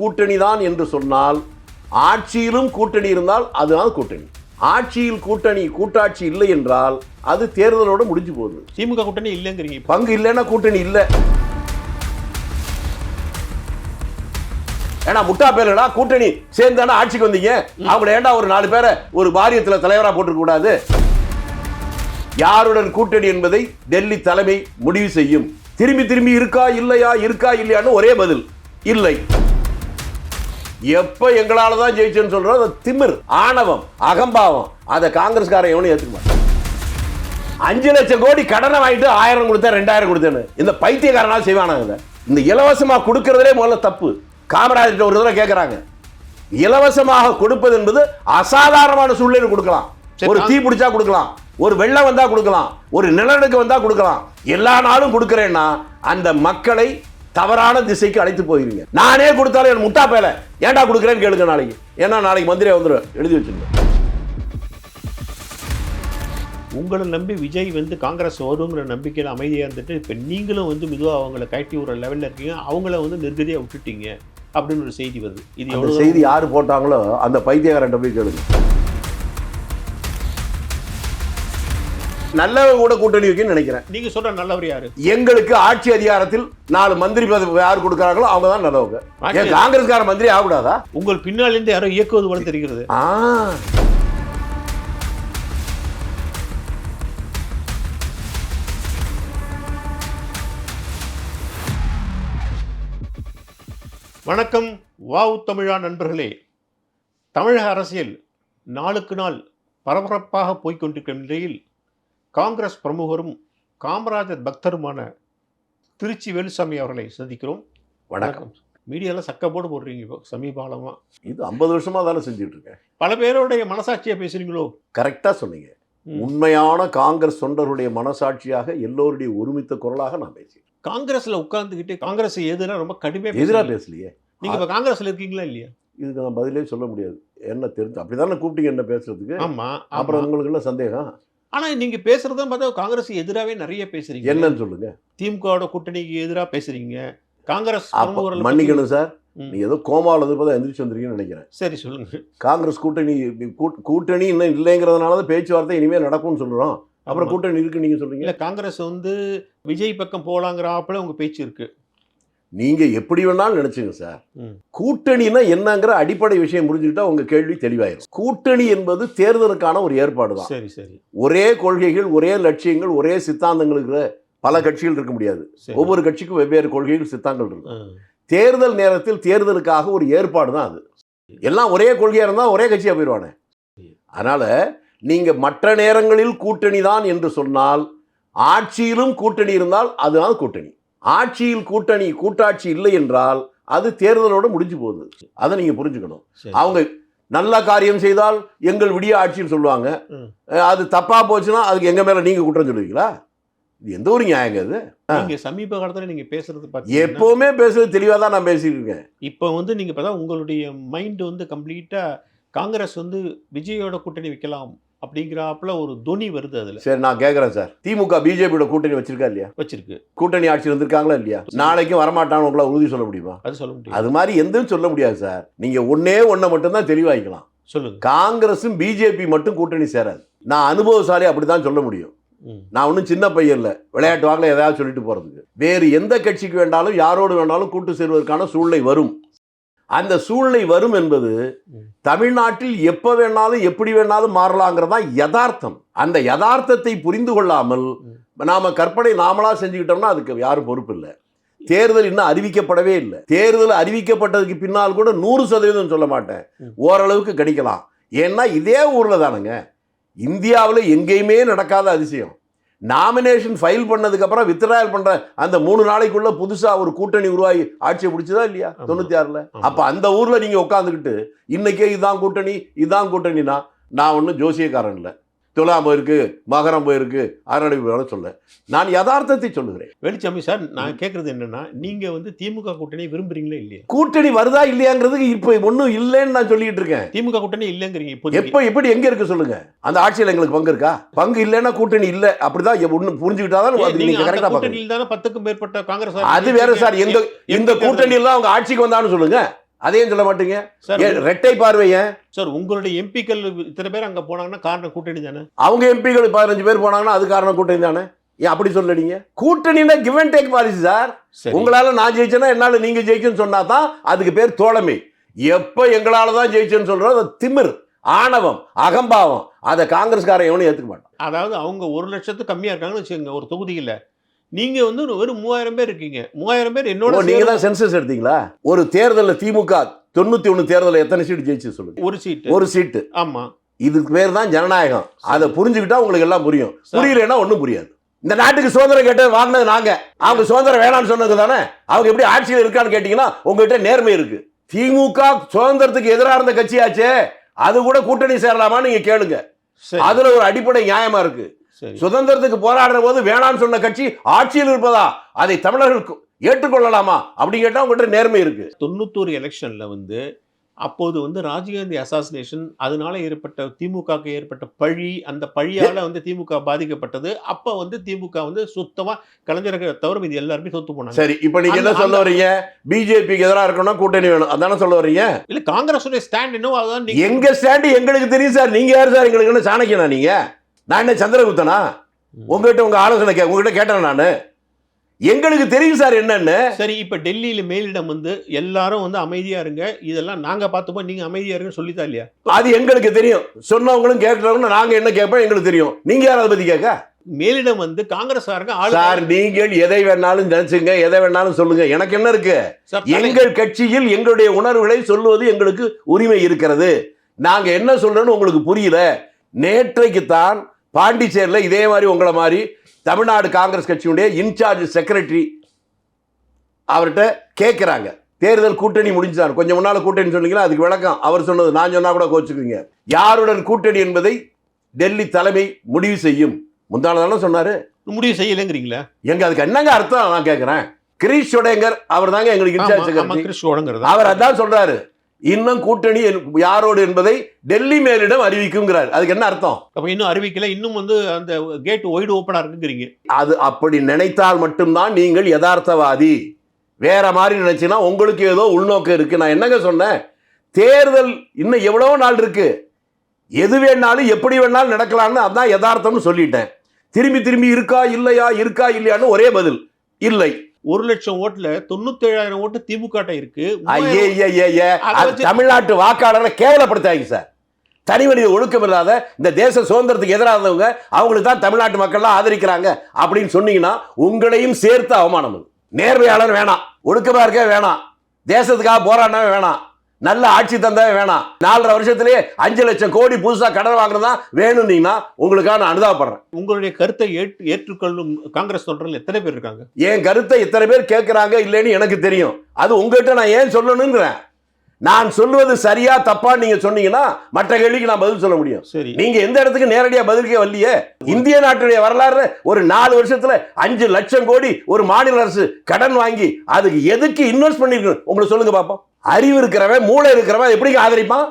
கூட்டணி தான் என்று சொன்னால் ஆட்சியிலும் கூட்டணி இருந்தால் அதுதான் கூட்டணி. ஆட்சியில் கூட்டணி கூட்டாட்சி இல்லை என்றால் அது தேர்தலோட முடிஞ்சு போகுது. திமுக கூட்டணி இல்லைங்கிறீங்க பங்கு இல்லைன்னா கூட்டணி இல்லை. ஏன்னா முட்டா பேருடா கூட்டணி சேர்ந்தானே ஆட்சிக்கு வந்தீங்க? அவங்கள ஏன்டா ஒரு நாலு பேரை ஒரு வாரியத்துல தலைவரா போட்டுக்க கூடாது? யாருடன் கூட்டணி என்பதை டெல்லி தலைமை முடிவு செய்யும். திரும்பி திரும்பி இருக்கா இல்லையா இருக்கா இல்லையான்னு ஒரே பதில் இல்லை. எப்ப எங்களால தான் ஜெயிச்சேன்னு சொல்றோம் அது திமிர் ஆணவம் அகம்பாவம். அதை காங்கிரஸ்காரன் எவனும் மாட்டான். அஞ்சு லட்சம் கோடி கடனை வாங்கிட்டு ஆயிரம் கொடுத்தேன் ரெண்டாயிரம் கொடுத்தேன்னு. இந்த பைத்தியக்காரனால் செய்வானாங்க இதை. இந்த இலவசமா கொடுக்கறதுலே முதல்ல தப்பு. காமராஜர் ஒரு தடவை கேட்கறாங்க இலவசமாக கொடுப்பது என்பது அசாதாரணமான சூழ்நிலை கொடுக்கலாம். ஒரு தீ பிடிச்சா கொடுக்கலாம். ஒரு வெள்ளம் வந்தா கொடுக்கலாம். ஒரு நிலநடுக்கம் வந்தா கொடுக்கலாம். எல்லா நாளும் கொடுக்கறேன்னா அந்த மக்களை தவறான திசைக்கு அழைத்து போயிருங்க. நானே கொடுத்தாலும் என் முட்டா பேல ஏன்டா கொடுக்குறேன்னு கேளுங்க நாளைக்கு. ஏன்னா நாளைக்கு மந்திரியா வந்துடும் எழுதி வச்சிருங்க. உங்களை நம்பி விஜய் வந்து காங்கிரஸ் வருங்கிற நம்பிக்கையில் அமைதியாக இருந்துட்டு இப்போ நீங்களும் வந்து மெதுவாக அவங்கள கட்டி விடுற லெவலில் இருக்கீங்க. அவங்கள வந்து நிர்கதியாக விட்டுட்டீங்க. அப்படின்னு ஒரு செய்தி வருது. இது எவ்வளோ செய்தி யாரு போட்டாங்களோ அந்த பைத்தியக்காரன் போய் கேளுங்க. நல்லவங்க கூட கூட்டணி வைக்கணும்னு நினைக்கிறேன். நீங்க சொல்ற நல்லவர் யாரு? எங்களுக்கு ஆட்சி அதிகாரத்தில் நாலு மந்திரி பதவி யார் கொடுக்கறாங்களோ அவங்க தான் நல்லவங்க ஏன் காங்கிரஸ்கார மந்திரி ஆகக்கூடாதா? உங்கள் பின்னாலிருந்து யாரோ இயக்குவது போல தெரிகிறது. ஆ. வணக்கம் வாவு தமிழா நண்பர்களே. தமிழக அரசியல் நாளுக்கு நாள் பரபரப்பாக போய்க்கொண்டிருக்கிற நிலையில் காங்கிரஸ் பிரமுகரும் காமராஜர் பக்தருமான திருச்சி வேலுசாமி அவர்களை சந்திக்கிறோம். வணக்கம். மீடியாவில் சக்க போர்டு போடுறீங்க இப்போ சமீப காலமா இது ஐம்பது வருஷமா தானே செஞ்சுட்டு இருக்கேன் பல பேருடைய மனசாட்சியை பேசுறீங்களோ? கரெக்டா சொன்னீங்க. உண்மையான காங்கிரஸ் தொண்டருடைய மனசாட்சியாக எல்லோருடைய ஒருமித்த குரலாக நான் பேசினேன் காங்கிரஸ்ல உட்கார்ந்துக்கிட்டு காங்கிரஸ் எதிராக ரொம்ப கடுமையா எதிரா பேசுறீங்க. பேசலையே. நீங்க இப்ப காங்கிரஸ்ல இருக்கீங்களா இல்லையா? இதுக்கு நான் பதிலே சொல்ல முடியாது. என்ன தெரிஞ்சு அப்படிதானே கூப்பிட்டீங்க என்ன பேசுறதுக்கு? ஆமா அப்புறம் அப்புறம் உங்களுக்கு என்ன சந்தேகம்? ஆனா நீங்க பேசுறதும் பார்த்தா காங்கிரஸ் எதிராவே நிறைய பேசுறீங்க. என்னன்னு சொல்லுங்க. திமுகவோட கூட்டணிக்கு எதிரா பேசுறீங்க. காங்கிரஸ் மன்னிக்கணும் சார். நீ ஏதோ கோமாவில் இருந்து பார்த்தா எந்திரிச்சு வந்திருக்கீங்கன்னு நினைக்கிறேன். சரி சொல்லுங்க. காங்கிரஸ் கூட்டணி கூட்- கூட்டணி இன்னும் இல்லைங்கிறதுனால தான் பேச்சுவார்த்தை இனிமே நடக்கும்னு சொல்றோம். அப்புறம். கூட்டணி இருக்கு நீங்க சொல்றீங்க? இல்ல காங்கிரஸ் வந்து விஜய் பக்கம் போலாங்கிறாப்புல உங்க பேச்சு இருக்கு. நீங்க எப்படி வேணாலும் நினைச்சுங்க சார். கூட்டணினா என்னங்கிற அடிப்படை விஷயம் புரிஞ்சுக்கிட்டா உங்க கேள்வி தெளிவாயிரும். கூட்டணி என்பது தேர்தலுக்கான ஒரு ஏற்பாடு தான். சரி சரி. ஒரே கொள்கைகள் ஒரே லட்சியங்கள் ஒரே சித்தாந்தங்கள் இருக்கிற பல கட்சிகள் இருக்க முடியாது. ஒவ்வொரு கட்சிக்கும் வெவ்வேறு கொள்கைகள் சித்தாந்தங்கள் இருக்கும். தேர்தல் நேரத்தில் தேர்தலுக்காக ஒரு ஏற்பாடு தான் அது. எல்லாம் ஒரே கொள்கையா இருந்தா ஒரே கட்சியா போயிடுவானே அதனால நீங்க மற்ற நேரங்களில் கூட்டணி தான் என்று சொன்னால் ஆட்சியிலும் கூட்டணி இருந்தால் அதுதான் கூட்டணி. ஆட்சியில் கூட்டணி கூட்டாட்சி இல்லை என்றால் அது தேர்தலோட முடிஞ்சு போகுது. அதை நீங்க புரிஞ்சுக்கணும். அவங்க நல்ல காரியம் செய்தால் எங்கள் விடிய ஆட்சின்னு சொல்லுவாங்க. அது தப்பா போச்சுன்னா அதுக்கு எங்க மேல நீங்க குற்றம் சொல்லுவீங்களா? இது எந்த ஒரு நியாயங்க இது? நீங்க சமீப காலத்துல நீங்க பேசுறது எப்பவுமே பேசுறது தெளிவா தான் நான் பேசிட்டு இருக்கேன். இப்போ வந்து நீங்க பார்த்தா உங்களுடைய மைண்ட் வந்து கம்ப்ளீட்டா காங்கிரஸ் வந்து விஜயோட கூட்டணி வைக்கலாம் அப்படிங்கிறாப்புல ஒரு துணி வருது அதுல. சரி நான் கேட்கறேன் சார். திமுக பிஜேபியோட கூட்டணி வச்சிருக்கா இல்லையா? வச்சிருக்கு. கூட்டணி ஆட்சி வந்திருக்காங்களா இல்லையா? நாளைக்கும் வரமாட்டான்னு உங்களால் உறுதி சொல்ல முடியுமா? அது சொல்ல முடியும் அது மாதிரி எதுவும் சொல்ல முடியாது சார். நீங்க ஒன்னே ஒன்றை மட்டும்தான் தெளிவாய்க்கலாம். சொல்லுங்க. காங்கிரஸும் பிஜேபி மட்டும் கூட்டணி சேராது. நான் அனுபவசாலி அப்படிதான் சொல்ல முடியும். நான் ஒன்றும் சின்ன பையன் இல்லை. விளையாட்டு வாக்கில் ஏதாவது சொல்லிட்டு போறதுக்கு. வேறு எந்த கட்சிக்கு வேண்டாலும் யாரோடு வேண்டாலும் கூட்டு சேர்வதற்கான சூழ்நிலை வரும். அந்த சூழ்நிலை வரும் என்பது. தமிழ்நாட்டில் எப்ப வேணாலும் எப்படி வேணாலும் மாறலாங்கிறது தான் யதார்த்தம். அந்த யதார்த்தத்தை புரிந்து கொள்ளாமல். நாம கற்பனை நாமளா செஞ்சுக்கிட்டோம்னா அதுக்கு யாரும் பொறுப்பு இல்லை. தேர்தல் இன்னும் அறிவிக்கப்படவே இல்லை. தேர்தல் அறிவிக்கப்பட்டதுக்கு பின்னால் கூட நூறு சதவீதம் சொல்ல மாட்டேன். ஓரளவுக்கு கணிக்கலாம் ஏன்னா இதே ஊர்ல தானுங்க. இந்தியாவில் எங்கேயுமே நடக்காத அதிசயம். நாமினேஷன் ஃபைல் பண்ணதுக்கு அப்புறம் வித்ட்ராயல் பண்ற அந்த மூணு நாளைக்குள்ள புதுசா ஒரு கூட்டணி உருவாகி ஆட்சியை பிடிச்சதா இல்லையா. தொண்ணூத்தி ஆறுல. அப்ப அந்த ஊர்ல நீங்க உட்காந்துக்கிட்டு இன்னைக்கே இதான் கூட்டணி இதான் கூட்டணினா நான் ஒன்றும் ஜோசியக்காரன் இல்லை துலாம் போயிருக்கு மகரம் போயிருக்கு அரணை போயிரு சொல்ல. நான் யதார்த்தத்தை சொல்லுகிறேன். வெளிச்சாமி சார் நான் கேட்கறது என்னன்னா நீங்க வந்து திமுக கூட்டணி விரும்புறீங்களா இல்லையா? கூட்டணி வருதா இல்லையாங்கிறதுக்கு இப்ப ஒன்றும் இல்லைன்னு நான் சொல்லிட்டு இருக்கேன். திமுக கூட்டணி இல்லைங்கிறீங்க இப்போதைக்கு. எப்ப எப்படி எங்க இருக்கு சொல்லுங்க. அந்த ஆட்சியில் எங்களுக்கு பங்கு இருக்கா? பங்கு இல்லைன்னா கூட்டணி இல்ல. அப்படிதான் ஒண்ணு புரிஞ்சுக்கிட்டாதான் ஏன் அதுக்கு நீங்க நீங்க அந்த கரெக்டா பாக்குறீங்க. கூட்டணியில் தானே பத்துக்கும் மேற்பட்ட காங்கிரஸ் அது வேற சார் இந்த கூட்டணியில் தான் அவங்க ஆட்சிக்கு வந்தான்னு சொல்லுங்க. அதையும் சொல்ல மாட்டீங்க. ரெட்டை பார்வை ஏன்? சார் உங்களுடைய எம்பிக்கள் இத்தனை பேர் அங்க போனாங்கன்னா காரணம் கூட்டணி தானே? அவங்க எம்பிகள் பதினஞ்சு பேர் போனாங்கன்னா அது காரணம் கூட்டணி தானே? ஏன் அப்படி சொல்லறீங்க கூட்டணினா give and take policy sir. உங்களால நான் ஜெயிச்சேன்னா என்னால நீங்க ஜெயிச்சுன்னு சொன்னா தான் அதுக்கு பேர் தோழமை. எப்ப எங்களால தான் ஜெயிச்சேன்னு சொல்றோம் அது திமிர் ஆணவம் அகம்பாவம். அதை காங்கிரஸ்காரன் எவனும் ஏத்துக்க மாட்டான். அதாவது அவங்க ஒரு லட்சத்து கம்மியா இருக்காங்கன்னு வச்சுக்கோங்க ஒரு தொகுதியில. நீங்க வந்து ஒரு மூவாயிரம் பேர் இருக்கீங்க. மூவாயிரம் பேர் என்னோட நீங்க தான் சென்சஸ் எடுத்தீங்களா? ஒரு தேர்தலில் திமுக தொண்ணூத்தி ஒண்ணு தேர்தலில் எத்தனை சீட்டு ஜெயிச்சு சொல்லுங்க. ஒரு சீட்டு. ஒரு சீட்டு. ஆமா. இதுக்கு பேர் தான் ஜனநாயகம். அதை புரிஞ்சுக்கிட்டா உங்களுக்கு எல்லாம் புரியும். புரியலன்னா ஒண்ணும் புரியாது. இந்த நாட்டுக்கு சுதந்திரம் கேட்டு வாங்கினது நாங்க. அவங்க சுதந்திரம் வேணாம்னு சொன்னது தானே? அவங்க எப்படி ஆட்சியில் இருக்கான்னு கேட்டீங்கன்னா உங்ககிட்ட நேர்மை இருக்கு. திமுக சுதந்திரத்துக்கு எதிராக இருந்த கட்சியாச்சே? அது கூட கூட்டணி சேரலாமான்னு நீங்க கேளுங்க. அதுல ஒரு அடிப்படை நியாயமா இருக்கு. சுதந்திரத்துக்கு போராடுற போது வேணாம்னு சொன்ன கட்சி ஆட்சியில் இருப்பதா? அதை தமிழர்கள் ஏற்றுக்கொள்ளலாமா? அப்படின்னு கேட்டா உங்ககிட்ட நேர்மை இருக்கு. தொண்ணூத்தோரு எலெக்ஷன்ல வந்து அப்போது வந்து ராஜீவ்காந்தி அசாசினேஷன் அதனால ஏற்பட்ட திமுகவுக்கு ஏற்பட்ட பழி அந்த பழியால வந்து திமுக பாதிக்கப்பட்டது. அப்ப வந்து திமுக வந்து சுத்தமா கலைஞருக்கு தவிர இது எல்லாருமே சொத்து போனாங்க. சரி இப்போ நீங்க என்ன சொல்ல வர்றீங்க? பிஜேபிக்கு எதிராக இருக்கணும் கூட்டணி வேணும். அதானே சொல்ல வர்றீங்க? இல்ல காங்கிரஸுடைய ஸ்டாண்ட் என்னவோ அதான் எங்க ஸ்டாண்டு எங்களுக்கு தெரியும் சார். நீங்க யார் சார்? எங்களுக்கு என்ன சாணக்கியனா நீங்க? நான் என்ன சந்திரகுப்தனா? உங்ககிட்ட உங்க ஆலோசனை கே உங்ககிட்ட கேட்டேன் நான்? எங்களுக்கு தெரியும் சார் என்னன்னு. சரி இப்ப டெல்லியில மேலிடம் வந்து எல்லாரும் வந்து அமைதியா இருங்க. இதெல்லாம் நாங்க பார்த்துப்போம் நீங்க அமைதியா இருங்கன்னு சொல்லித்தா இல்லையா? அது எங்களுக்கு தெரியும். சொன்னவங்களும் கேட்கறவங்களும் நாங்க என்ன கேட்போம் எங்களுக்கு தெரியும். நீங்க யார் அதை பத்தி கேட்க? மேலிடம் வந்து காங்கிரஸாருங்க ஆளு சார் நீங்கள் எதை வேணாலும் நினைச்சுங்க எதை வேணாலும் சொல்லுங்க. எனக்கு என்ன இருக்கு? எங்கள் கட்சியில் எங்களுடைய உணர்வுகளை சொல்லுவது எங்களுக்கு உரிமை இருக்கிறது. நாங்க என்ன சொல்றோம்னு உங்களுக்கு புரியல. நேற்றைக்குத்தான் பாண்டிச்சேரியில இதே மாதிரி உங்களை மாதிரி தமிழ்நாடு காங்கிரஸ் கட்சியுடைய இன்சார்ஜ் செக்ரட்டரி அவர்கிட்ட கேட்குறாங்க தேர்தல் கூட்டணி முடிஞ்சார் கொஞ்சம் முன்னால கூட்டணி சொன்னீங்களா? அதுக்கு விளக்கம். அவர் சொன்னது நான் சொன்னா கூட கோச்சுக்குவீங்க யாருடன் கூட்டணி என்பதை டெல்லி தலைமை முடிவு செய்யும். முந்தானதான சொன்னாரு. முடிவு செய்யலைங்கிறீங்களா? எங்க அதுக்கு என்னங்க அர்த்தம்? நான் கேட்கிறேன் கிரீஷ் சொடேங்கர் அவர் தாங்க எங்களுக்கு இன்சார்ஜ் அவர் அதான் சொல்றாரு. இன்னும் கூட்டணி யாரோடு என்பதை டெல்லி மேலிடம் அறிவிக்குங்கிறார். அதுக்கு என்ன அர்த்தம்? அப்ப இன்னும் அறிவிக்கல இன்னும் வந்து அந்த கேட் ஒய்டு ஓப்பனா இருக்குங்கிறீங்க. அது அப்படி நினைத்தால் மட்டும்தான் நீங்கள் யதார்த்தவாதி. வேற மாதிரி நினைச்சீங்கன்னா உங்களுக்கு ஏதோ உள்நோக்கம் இருக்கு. நான் என்னங்க சொன்னேன்? தேர்தல் இன்னும் எவ்வளவோ நாள் இருக்கு. எது வேணாலும் எப்படி வேணாலும் நடக்கலாம்னு அதான் யதார்த்தம்னு சொல்லிட்டேன். திரும்பி திரும்பி இருக்கா இல்லையா இருக்கா இல்லையான்னு ஒரே பதில் இல்லை. ஒரு லட்சம் ஓட்டுல தொண்ணூத்தி ஏழாயிரம் ஓட்டு திமுக இருக்கு. தமிழ்நாட்டு வாக்காளரை கேவலப்படுத்தாங்க சார். தனி மனித ஒழுக்கம் இல்லாத இந்த தேச சுதந்திரத்துக்கு எதிராக இருந்தவங்க அவங்களுக்கு தான் தமிழ்நாட்டு மக்கள்லாம் ஆதரிக்கிறாங்க அப்படின்னு சொன்னீங்கன்னா உங்களையும் சேர்த்து அவமானம் நேர்மையாளர் வேணாம் ஒழுக்கமா இருக்க வேணாம். தேசத்துக்காக போராடவே வேணாம். நல்ல ஆட்சி தந்தவே வேணாம். நாலரை வருஷத்திலேயே அஞ்சு லட்சம் கோடி புதுசா கடன் வாங்குறதா வேணும்னீங்கன்னா உங்களுக்காக நான் அனுதாபப்படுறேன். உங்களுடைய கருத்தை ஏற்று ஏற்றுக்கொள்ளும் காங்கிரஸ் தொண்டர்கள் எத்தனை பேர் இருக்காங்க? என் கருத்தை இத்தனை பேர் கேட்குறாங்க இல்லைன்னு எனக்கு தெரியும். அது உங்ககிட்ட நான் ஏன் சொல்லணுங்கிறேன் நான் சொல்லுவது சரியா தப்பா நீங்க சொன்னீங்கன்னா மற்ற கேள்விக்கு நான் பதில் சொல்ல முடியும். சரி. நீங்க எந்த இடத்துக்கு நேரடியா பதிலுக்கே வரலையே? இந்திய நாட்டுடைய வரலாறு ஒரு நாலு வருஷத்துல அஞ்சு லட்சம் கோடி ஒரு மாநில அரசு கடன் வாங்கி அதுக்கு எதுக்கு இன்வெஸ்ட் பண்ணிருக்கணும்? உங்களுக்கு சொல்லுங்க பாப்போம். அறிவு இருக்கிறவன் மூளை இருக்கிறவன் எப்படிங்க ஆதரிப்பான்?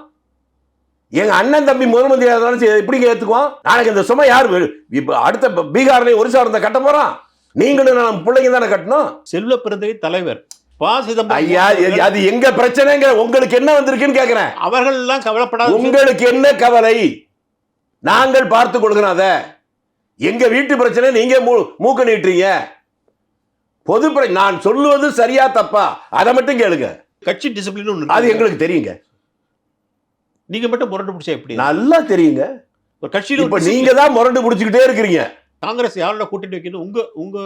எங்க அண்ணன் தம்பி முதலமந்திரி இருந்தாலும் சரி, எப்படிங்க ஏத்துக்குவான்? நாளைக்கு இந்த சுமை யார் இப்ப அடுத்த பீகார்லயும் ஒரிசா இருந்த கட்ட போறான். நீங்களும் நம்ம பிள்ளைங்க தானே கட்டணும்? செல்வ பிறந்தகை தலைவர். ஐயா அது எங்க பிரச்சனைங்க? உங்களுக்கு என்ன வந்திருக்குன்னு கேக்குறேன். அவர்கள் எல்லாம் கவலைப்படாத. உங்களுக்கு என்ன கவலை? நாங்கள் பார்த்து கொடுக்கிறோம் அத. எங்க வீட்டு பிரச்சனை நீங்க மூக்கு நீட்டுறீங்க. பொது நான் சொல்லுவது சரியா தப்பா? அதை மட்டும் கேளுங்க. கட்சி டிசிப்ளின் ஒன்று அது எங்களுக்கு தெரியுங்க. நீங்க மட்டும் முரண்டு பிடிச்சா எப்படி? நல்லா தெரியுங்க. ஒரு கட்சியில இப்ப நீங்க தான் முரண்டு பிடிச்சிக்கிட்டே இருக்கிறீங்க. காங்கிரஸ் யாரோட கூட்டணி வைக்கணும்? உங்க உங்க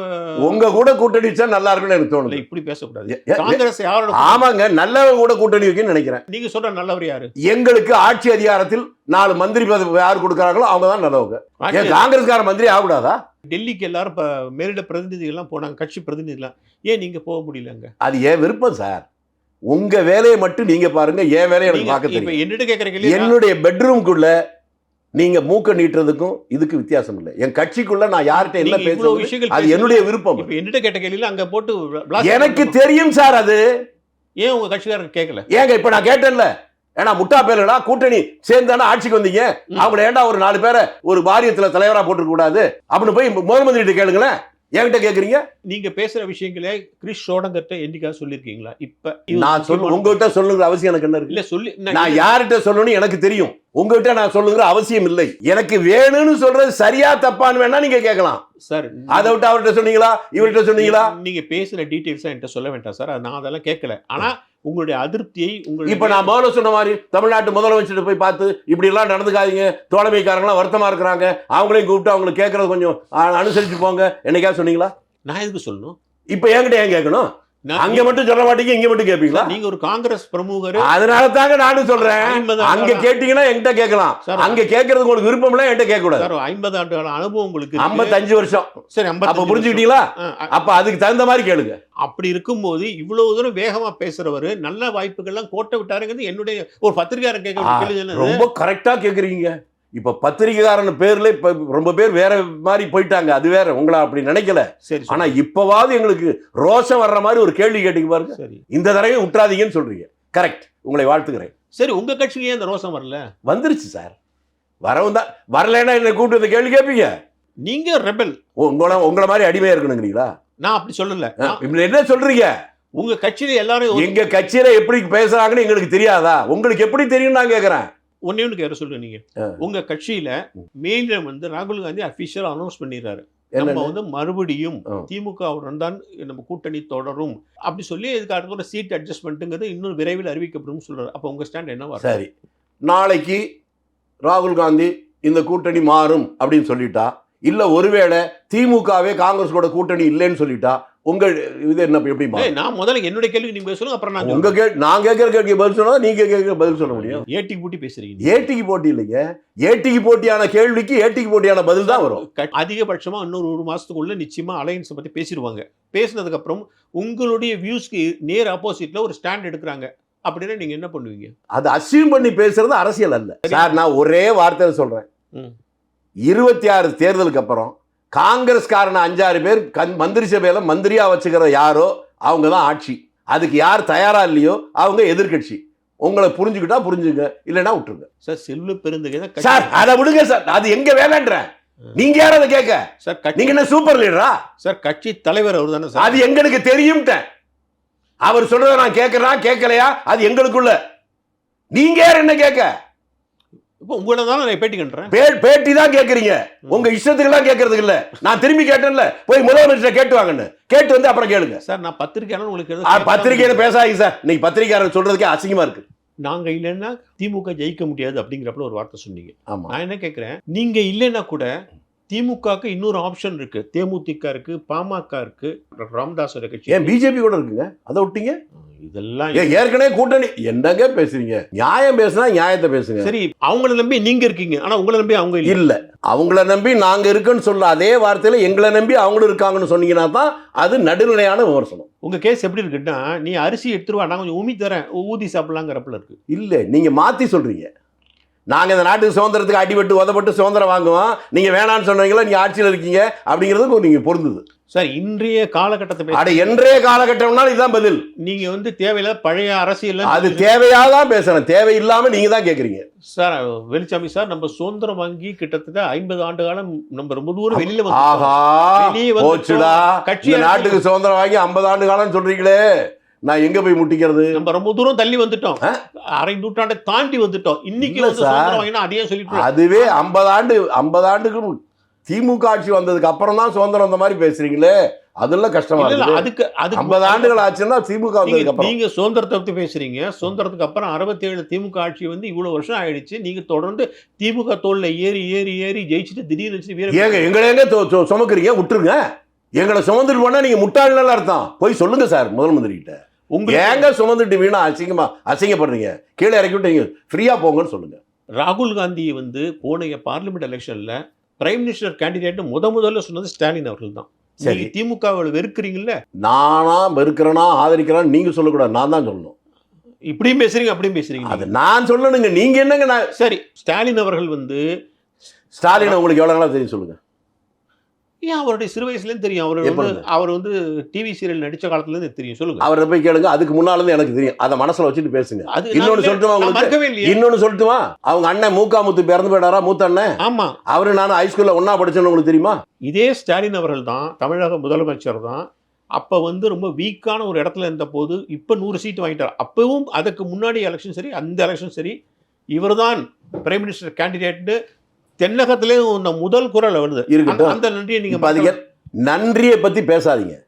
உங்க கூட கூட்டணி வச்சா நல்லா இருக்கும்னு எனக்கு தோணுது. இப்படி பேசக்கூடாது. காங்கிரஸ் யாரோட ஆமாங்க நல்லவங்க கூட கூட்டணி வைக்கணும்னு நினைக்கிறேன். நீங்க சொல்ற நல்லவர் யாரு? எங்களுக்கு ஆட்சி அதிகாரத்தில் நாலு மந்திரி பதவி யார் கொடுக்கறாங்களோ அவங்க தான் நல்லவங்க. ஏன் காங்கிரஸ்கார மந்திரி ஆகக்கூடாதா? டெல்லிக்கு எல்லாரும் மேலிட பிரதிநிதிகள் எல்லாம் போனாங்க கட்சி பிரதிநிதிகள் ஏன் நீங்க போக முடியலங்க? அது ஏன் விருப்பம் சார்? உங்க வேலையை மட்டும் நீங்க பாருங்க என் வேலையை எனக்கு பார்க்க தெரியும். என்னுடைய பெட்ரூம்குள்ள நீங்க மூக்க நீட்டுறதுக்கும் இதுக்கு வித்தியாசம் இல்லை. என் கட்சிக்குள்ள நான் யார்கிட்ட என்ன பேசுறது விஷயங்கள் அது. என்னுடைய விருப்பம். என்னிட்ட கேட்ட கேள்வியில அங்க போட்டு எனக்கு. தெரியும் சார் அது. ஏன் உங்க கட்சிக்காரங்க கேட்கல ஏங்க இப்ப நான் கேட்டேன்ல. ஏன்னா முட்டா பேருடா கூட்டணி சேர்ந்தானே ஆட்சிக்கு வந்தீங்க. அவங்கள ஏன்டா ஒரு நாலு பேரை ஒரு வாரியத்துல தலைவரா போட்டுக்க கூடாது? அப்படின்னு போய் முதல் மந்திரிட்ட கேளுங்களேன். என்கிட்ட கேக்குறீங்க? நீங்க பேசுற விஷயங்களே கிறிஸ் ஷோடங்கர்ட்ட என்னைக்காவது சொல்லிருக்கீங்களா? இப்ப நான் சொல்ல உங்ககிட்ட சொல்லுங்கிற அவசியம் எனக்கு என்ன இல்ல சொல்லி நான் யார்கிட்ட சொல்லணும்னு எனக்கு தெரியும். உங்ககிட்ட நான் சொல்லுங்கிற அவசியம் இல்லை. எனக்கு வேணும்னு சொல்றது சரியா தப்பான்னு வேணா நீங்க கேட்கலாம். சார் அதை விட்டு அவர்கிட்ட சொன்னீங்களா? இவர்கிட்ட சொன்னீங்களா? நீங்க பேசுற டீடைல்ஸ் என்கிட்ட சொல்ல வேண்டாம் சார். நான் அதெல்லாம் கேட்கல. ஆனா உங்களுடைய அதிருப்தியை உங்களுடைய இப்ப நான் முதல்ல சொன்ன மாதிரி தமிழ்நாட்டு முதலமைச்சர் போய் பார்த்து இப்படி எல்லாம் நடந்துக்காதீங்க. தோழமைக்காரங்களாம் வருத்தமா இருக்கிறாங்க. அவங்களையும் கூப்பிட்டு அவங்களுக்கு கேட்கறது கொஞ்சம் அனுசரிச்சு போங்க. என்னைக்கா சொன்னீங்களா? நான் எதுக்கு சொல்லணும்? இப்ப என்கிட்ட ஏன் கேட்கணும்? அங்க மட்டும் சொல்ல மாட்டீங்க இங்க மட்டும் கேட்பீங்களா நீங்க ஒரு காங்கிரஸ் பிரமுகர் அதனால தாங்க நானும் சொல்றேன். அங்க கேட்டீங்கன்னா என்கிட்ட கேட்கலாம். அங்க கேட்கறது உங்களுக்கு விருப்பம் இல்ல என்கிட்ட கேட்க கூடாது ஐம்பது ஆண்டு அனுபவம் உங்களுக்கு. ஐம்பத்தஞ்சு வருஷம். சரி அப்ப 55 புரிஞ்சுக்கிட்டீங்களா? அப்ப அதுக்கு தகுந்த மாதிரி கேளுங்க. அப்படி இருக்கும்போது இவ்வளவு தூரம் வேகமா பேசுறவரு நல்ல வாய்ப்புகள்லாம் கோட்டை விட்டாருங்கிறது என்னுடைய ஒரு பத்திரிகையாளர் கேட்க? ரொம்ப கரெக்டா கேக்குறீங்க. இப்ப பத்திரிகைக்காரன் பேர்ல இப்ப ரொம்ப பேர் வேற மாதிரி போயிட்டாங்க. அது வேற. உங்களை அப்படி நினைக்கல. சரி ஆனா சரி. இப்பவாவது எங்களுக்கு ரோஷம் வர்ற மாதிரி ஒரு கேள்வி கேட்டீங்க பாருங்க. சரி. இந்த தடவை விட்டுறாதீங்கன்னு சொல்றீங்க. கரெக்ட் உங்களை வாழ்த்துக்கிறேன். சரி உங்க கட்சிக்கு ஏன் இந்த ரோசம் வரல? வந்துருச்சு சார். வரவும் தான். வரலைன்னா என்ன கூப்பிட்டு வந்து கேள்வி கேட்பீங்க நீங்க ரெபல் உங்களை உங்களை மாதிரி அடிமையா இருக்கணுங்கிறீங்களா? நான் அப்படி சொல்லல. என்ன சொல்றீங்க? உங்க கட்சியில எல்லாரும் ஒரு- எங்க கட்சியில எப்படி பேசுறாங்கன்னு எங்களுக்கு தெரியாதா? உங்களுக்கு எப்படி தெரியும் நான் கேக்குறேன். ஒண்ணே ஒண்ணு கேட்க சொல்லுங்க நீங்க. உங்க கட்சியில மெயின்ல வந்து ராகுல் காந்தி அபிஷியல் அனௌன்ஸ் பண்ணிடுறாரு என்ன நம்ம வந்து மறுபடியும். திமுகவுடன் தான் நம்ம கூட்டணி தொடரும் அப்படி சொல்லி இதுக்கு அடுத்த சீட் அட்ஜஸ்ட்மெண்ட்டுங்கிறது இன்னும் விரைவில் அறிவிக்கப்படும் சொல்றாரு அப்ப உங்க ஸ்டாண்ட் என்னவா இருக்கும்? சரி நாளைக்கு ராகுல் காந்தி இந்த கூட்டணி மாறும் அப்படின்னு சொல்லிட்டா இல்ல ஒருவேளை திமுகவே காங்கிரஸ் கூட கூட்டணி இல்லைன்னு சொல்லிட்டா உங்க இது என்ன எப்படி நான் முதல்ல என்னுடைய கேள்வி நீங்க சொல்லுங்க அப்புறம் நான் உங்க கே நான் கேட்கிற கேள்வி பதில் சொன்னா நீங்க கேட்கிற பதில் சொல்ல முடியும். சொல்றேன். ஏட்டி பூட்டி பேசுறீங்க. ஏட்டிக்கு போட்டி இல்லைங்க. ஏட்டிக்கு போட்டியான கேள்விக்கு ஏட்டிக்கு போட்டியான பதில் தான் வரும். க- அதிகபட்சமா இன்னொரு ஒரு மாசத்துக்குள்ள நிச்சயமா அலையன்ஸ் பத்தி பேசிடுவாங்க. பேசினதுக்கு அப்புறம் உங்களுடைய வியூஸ்க்கு நேர் ஆப்போசிட்ல ஒரு ஸ்டாண்ட் எடுக்கிறாங்க. அப்படின்னா நீங்க என்ன பண்ணுவீங்க? அது அசியூம் பண்ணி பேசுறது அரசியல் அல்ல. சார். நான் ஒரே வார்த்தை சொல்றேன். ம். இருபத்தி ஆறு தேர்தலுக்கு அப்புறம் காங்கிரஸ்காரன அஞ்சாறு பேர் கண் மந்திரி சபையில மந்திரியா வச்சுக்கிற யாரோ அவங்க தான் ஆட்சி. அதுக்கு யார் தயாரா இல்லையோ அவங்க எதிர்க்கட்சி. உங்களை புரிஞ்சுக்கிட்டா புரிஞ்சுங்க இல்லைன்னா விட்டுருங்க. சார் செல்வ பெருந்தகை சார் அதை விடுங்க சார். அது எங்க வேலைன்ற? நீங்க யார் அதை கேட்க? சார் நீங்க என்ன சூப்பர் லீடரா சார் கட்சி தலைவர் அவர் தானே சார். அது எங்களுக்கு தெரியும்ட்டேன். அவர் சொல்றத நான் கேட்கறேன் கேட்கலையா? அது எங்களுக்குள்ள. நீங்க யார் என்ன கேட்க? இப்போ உங்களை தானே நான் பேட்டி கண்டுறேன். பே- பேட்டி தான் கேக்குறீங்க உங்க இஷ்டத்துக்கு எல்லாம் கேட்கறதுக்கு இல்ல. நான் திரும்பி கேட்டேன்ல. போய் முதலமைச்சர் கேட்டு வாங்கன்னு. கேட்டு வந்து அப்புறம் கேளுங்க. சார் நான் பத்திரிக்கையாளர் உங்களுக்கு பத்திரிக்கையில பேசாதீங்க சார். இன்னைக்கு பத்திரிக்கையாளர் சொல்றதுக்கே அசிங்கமா இருக்கு. நாங்க இல்லைன்னா திமுக ஜெயிக்க முடியாது அப்படிங்கிறப்பல ஒரு வார்த்தை சொன்னீங்க. ஆமா. நான் என்ன கேட்குறேன் நீங்க இல்லைன்னா கூட திமுகக்கு இன்னொரு ஆப்ஷன் இருக்கு. தேமுதிக இருக்கு பாமக இருக்கு ராமதாஸோட கட்சி ஏன் பிஜேபி கூட இருக்குங்க? அதை விட்டீங்க? இதெல்லாம் ஏற்கனவே கூட்டணி. என்னங்க பேசுறீங்க? நியாயம் பேசுனா நியாயத்தை பேசுங்க. சரி அவங்கள நம்பி நீங்க இருக்கீங்க. ஆனா உங்களை நம்பி அவங்க இல்ல. அவங்கள நம்பி நாங்க இருக்குன்னு சொல்ல அதே வார்த்தையில எங்களை நம்பி அவங்களும் இருக்காங்கன்னு சொன்னீங்கன்னா தான் அது நடுநிலையான விமர்சனம். உங்க கேஸ் எப்படி இருக்குன்னா நீ அரிசி எடுத்துருவா நான் கொஞ்சம் உமி தரேன். ஊதி சாப்பிடலாங்கிறப்பல இருக்கு. இல்ல நீங்க மாத்தி சொல்றீங்க. நாங்க இந்த நாட்டுக்கு சுதந்திரத்துக்கு அடிபட்டு உதப்பட்டு சுதந்திரம் வாங்குவோம். நீங்க வேணாம்னு சொன்னீங்களா நீங்க ஆட்சியில் இருக்கீங்க அப்படிங்கிறதுக்கு நீங்க பொருந்தது. சார் இன்றைய காலகட்டத்தை அட என்றைய காலகட்டம்னா இதுதான் பதில். நீங்க வந்து தேவையில்லாத பழைய அரசியல் அது தேவையாக தான் பேசுறேன் தேவையில்லாம நீங்க தான் கேக்குறீங்க. சார் வெளிச்சாமி சார் நம்ம சுதந்திரம் வாங்கி கிட்டத்தட்ட ஐம்பது ஆண்டு காலம் நம்ம ரொம்ப தூரம் வெளியில ஆஹா கட்சி நாட்டுக்கு சுதந்திரம் வாங்கி ஐம்பது ஆண்டு காலம் சொல்றீங்களே. நான் எங்க போய் முட்டிக்கிறது? நம்ம ரொம்ப தூரம் தள்ளி வந்துட்டோம்? அரை நூற்றாண்டை தாண்டி வந்துட்டோம். இன்னைக்கு அதையே சொல்லிட்டு அதுவே ஐம்பது ஆண்டு ஐம்பது ஆண்டுக்கு திமுக ஆட்சி வந்ததுக்கு அப்புறம் தான் சுதந்திரம் அந்த மாதிரி பேசுறீங்களே? அதெல்லாம் கஷ்டமா இருக்கு அதுக்கு அதுக்கு ஐம்பது ஆண்டுகள் ஆச்சுன்னா திமுக வந்ததுக்கு அப்புறம். நீங்க சுதந்திரத்தை பத்தி பேசுறீங்க. சுதந்திரத்துக்கு அப்புறம் அறுபத்தேழு திமுக ஆட்சி வந்து இவ்வளவு வருஷம் ஆயிடுச்சு. நீங்க தொடர்ந்து திமுக தோல்ல ஏறி ஏறி ஏறி ஜெயிச்சுட்டு திடீர்னு ஏங்க எங்களை எங்க சுமக்குறீங்க? விட்டுருங்க. எங்களை சுமந்துட்டு போனா நீங்க முட்டாள் அர்த்தம். போய் சொல்லுங்க சார் முதல் மந்திரி கிட்ட உங்களுக்கு ஏங்க சுமந்துட்டு வீணா அசிங்கமா அசிங்கப்படுறீங்க? கீழே இறக்கி விட்டு நீங்க ஃப்ரீயா போங்கன்னு சொல்லுங்க. ராகுல் காந்தி வந்து போன பார்லிமெண்ட் எலெக்ஷன்ல பிரைம் மினிஸ்டர் கேண்டிடேட் முத முதல்ல சொன்னது ஸ்டாலின் அவர்கள் தான் சரி. திமுகவில் வெறுக்கிறீங்கல்ல? நானா வெறுக்கிறேனா ஆதரிக்கிறேனா நீங்க சொல்லக்கூடாது. நான் தான் சொல்லணும். இப்படியும் பேசுறீங்க அப்படியும் பேசுறீங்க அது நான் சொல்லணுங்க. நீங்க என்னங்க நான் சரி ஸ்டாலின் அவர்கள் வந்து ஸ்டாலின் உங்களுக்கு எவ்வளவு நாளா தெரியும் சொல்லுங்க. ஏன் அவருடைய சிறு வயசுலேருந்து தெரியும்? அவர் வந்து? அவர் வந்து டிவி சீரியல் நடிச்ச காலத்துலேருந்து தெரியும். சொல்லுங்க. அவரை போய் கேளுங்க. அதுக்கு முன்னால இருந்து எனக்கு தெரியும். அதை மனசுல வச்சுட்டு பேசுங்க. அது இன்னொன்னு நான் சொல்லட்டுமா உங்களுக்கு? இன்னொன்னு சொல்லட்டுமா? அவங்க அண்ணன் மூக்கா முத்து பிறந்து போயிடாரா மூத்த அண்ணன்? ஆமா. அவரு நானும் ஹைஸ்கூல்ல ஒண்ணா படிச்சேன்னு உங்களுக்கு தெரியுமா? இதே ஸ்டாலின் அவர்கள் தான் தமிழக முதலமைச்சர் தான். அப்போ வந்து ரொம்ப வீக்கான ஒரு இடத்துல இருந்த போது இப்போ நூறு சீட் வாங்கிட்டார். அப்பவும் அதுக்கு முன்னாடி எலெக்ஷன் சரி அந்த எலெக்ஷன் சரி இவர்தான் பிரைம் மினிஸ்டர் கேண்டிடேட்னு தென்னகத்திலே இந்த முதல் குரல் வருது. இருக்கட்டும். அந்த- நன்றியை நீங்க இப்ப அதிக நன்றியை பத்தி பேசாதீங்க.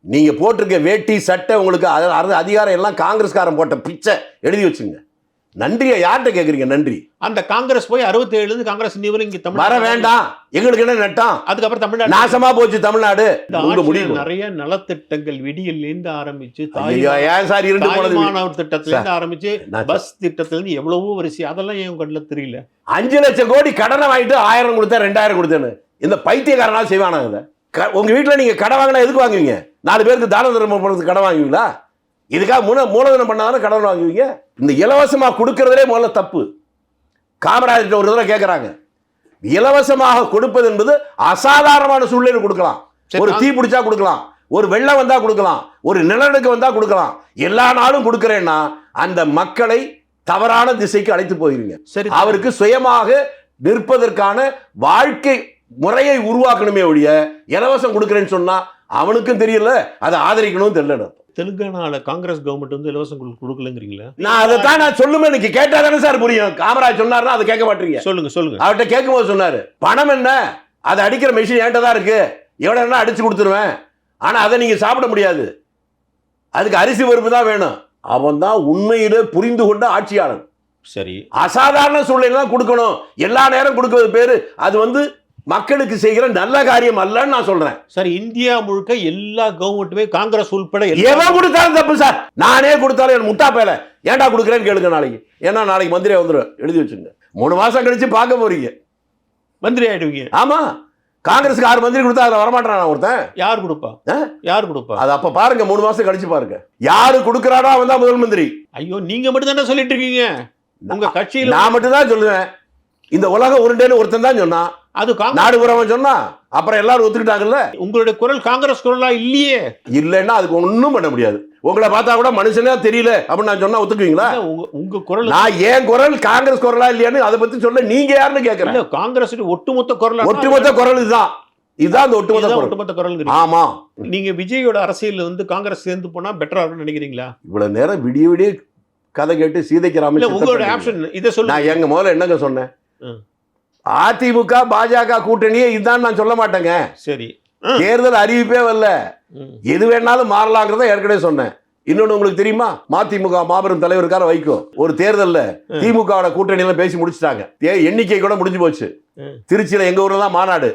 நீங்க போட்டிருக்க வேட்டி சட்டை உங்களுக்கு அத- அத- அதிகாரம் எல்லாம் காங்கிரஸ்காரன் போட்ட பிச்சை எழுதி வச்சுங்க. நன்றியை யார்கிட்ட கேக்குறீங்க? நன்றி. அந்த காங்கிரஸ் போய் 67 இருந்து காங்கிரஸ் இன்னி வரை இங்க தமிழ் வர வேண்டாம். எங்களுக்கு என்ன நட்டம்? அதுக்கப்புறம் தமிழ்நாடு நாசமா போச்சு தமிழ்நாடு. முடிவு. நிறைய நலத்திட்டங்கள் விடியல்லேருந்து ஆரம்பிச்சு ஏன் சார் இருந்து போனது? தாய்மானவர் திட்டத்துல இருந்து ஆரம்பிச்சு பஸ் திட்டத்துல இருந்து எவ்வளவோ வரிசை. அதெல்லாம் என் கண்ணில் தெரியல? அஞ்சு லட்சம் கோடி கடனை வாங்கிட்டு ஆயிரம் கொடுத்தேன் ரெண்டாயிரம் கொடுத்தேன்னு. இந்த பைத்தியக்காரனால் செய்வானா இதை. க- உங்க வீட்டில் நீங்க கடை வாங்கினா எதுக்கு வாங்குவீங்க? நாலு பேருக்கு தான தர்மம் பண்ணுறதுக்கு கடன் வாங்குவீங்களா? இதுக்காக மூல மூலதனம் பண்ணாதானே கடன் வாங்குவீங்க? இந்த இலவசமாக கொடுக்கறதுலே முதல்ல தப்பு. காமராஜர்கிட்ட ஒரு தடவை கேட்குறாங்க இலவசமாக கொடுப்பது என்பது அசாதாரணமான சூழ்நிலை கொடுக்கலாம். ஒரு தீ பிடிச்சா கொடுக்கலாம். ஒரு வெள்ளம் வந்தா கொடுக்கலாம். ஒரு நிலநடுக்கம் வந்தா கொடுக்கலாம். எல்லா நாளும் கொடுக்கறேன்னா அந்த மக்களை தவறான திசைக்கு அழைத்து போகிறீங்க சரி அவருக்கு சுயமாக நிற்பதற்கான வாழ்க்கை முறையை உருவாக்கணுமே ஒழிய இலவசம் கொடுக்குறேன்னு சொன்னா அவனுக்கும் தெரியல அதை ஆதரிக்கணும் தெரியல. தெலுங்கானால காங்கிரஸ் கவர்மெண்ட் வந்து இலவசம் கொடு- கொடுக்கலங்கிறீங்களா? நான் அதை தான் நான் சொல்லுமே எனக்கு கேட்டா தானே சார் புரியும். காமராஜ் சொன்னாருன்னா அதை கேட்க மாட்டீங்க. சொல்லுங்க சொல்லுங்க. அவர்கிட்ட கேட்கும்போது சொன்னாரு பணம் என்ன? அதை அடிக்கிற மெஷின் என்கிட்ட தான் இருக்கு. எவ்வளோ என்ன அடிச்சு கொடுத்துருவேன். ஆனா அதை நீங்க சாப்பிட முடியாது. அதுக்கு அரிசி பருப்பு தான் வேணும். அவன் தான் உண்மையிலே புரிந்து கொண்ட ஆட்சியாளன். சரி. அசாதாரண சூழ்நிலை தான் கொடுக்கணும். எல்லா நேரம் கொடுக்கறது பேரு. அது வந்து மக்களுக்கு செய்கிற நல்ல காரியம் அல்லன்னு நான் சொல்றேன். சரி இந்தியா முழுக்க எல்லா கவர்மெண்ட்டுமே காங்கிரஸ் உள்பட எவன் கொடுத்தாலும் தப்பு சார் நானே கொடுத்தாலும் என் முட்டா பேல ஏன்டா கொடுக்குறேன்னு கேளுங்க நாளைக்கு. ஏன்னா நாளைக்கு மந்திரி வந்துடும் எழுதி வச்சுங்க மூணு மாசம் கழிச்சு பார்க்க போறீங்க. மந்திரி ஆயிடுவீங்க. ஆமா. காங்கிரஸுக்கு ஆறு மந்திரி கொடுத்தா அதில் வரமாட்டான் ஒருத்தன்? யார் கொடுப்பா? யார் கொடுப்பா? அது அப்ப பாருங்க மூணு மாசம் கழிச்சு பாருங்க. யாரு கொடுக்குறாடோ அவன் தான் முதல் மந்திரி. ஐயோ நீங்க மட்டும் தானே சொல்லிட்டு இருக்கீங்க. உங்க கட்சியில நான் மட்டும் தான் சொல்லுவேன். இந்த உலகம் உருண்டேன்னு ஒருத்தன் தான் சொன்னான். அது நாடு புறவன் சொன்னா அப்புறம் எல்லாரும் ஒத்துக்கிட்டாங்கல்ல? உங்களுடைய குரல் காங்கிரஸ் குரலா இல்லையே? இல்லைன்னா அதுக்கு ஒன்றும் பண்ண முடியாது. உங்களை பார்த்தா கூட மனுஷனே தெரியல அப்படின்னு நான் சொன்னா ஒத்துக்குவீங்களா? உங்க குரல் நான் ஏன் குரல் காங்கிரஸ் குரலா இல்லையான்னு அதை பத்தி சொல்ல நீங்க யாருன்னு கேக்குறேன். இல்ல காங்கிரஸ் ஒட்டுமொத்த குரல் ஒட்டுமொத்த குரல் இதுதான். இதுதான் அந்த ஒட்டுமொத்த ஒட்டுமொத்த குரல் ஆமா. நீங்க விஜயோட அரசியல் வந்து காங்கிரஸ் சேர்ந்து போனா பெட்டரா இருக்கும்னு நினைக்கிறீங்களா? இவ்வளவு நேரம் விடிய விடிய கதை கேட்டு சீதைக்கு ராமன் உங்களோட. ஆப்ஷன் இதை சொல்லுங்க. நான் எங்க முதல்ல என்னங்க சொன்னேன். அதிமுக பாஜக கூட்டணியே இதுதான் நான் சொல்ல மாட்டேங்க. சரி. தேர்தல் அறிவிப்பே வரல. எது வேணாலும் மாறலாங்கிறத ஏற்கனவே சொன்னேன். இன்னொன்னு உங்களுக்கு தெரியுமா? மதிமுக மாபெரும் தலைவருக்கார வைக்கோ ஒரு தேர்தல்ல ம். திமுக கூட்டணி எல்லாம் பேசி முடிச்சிட்டாங்க. எண்ணிக்கை கூட முடிஞ்சு போச்சு. திருச்சியில எங்க ஊர்ல தான் மாநாடு.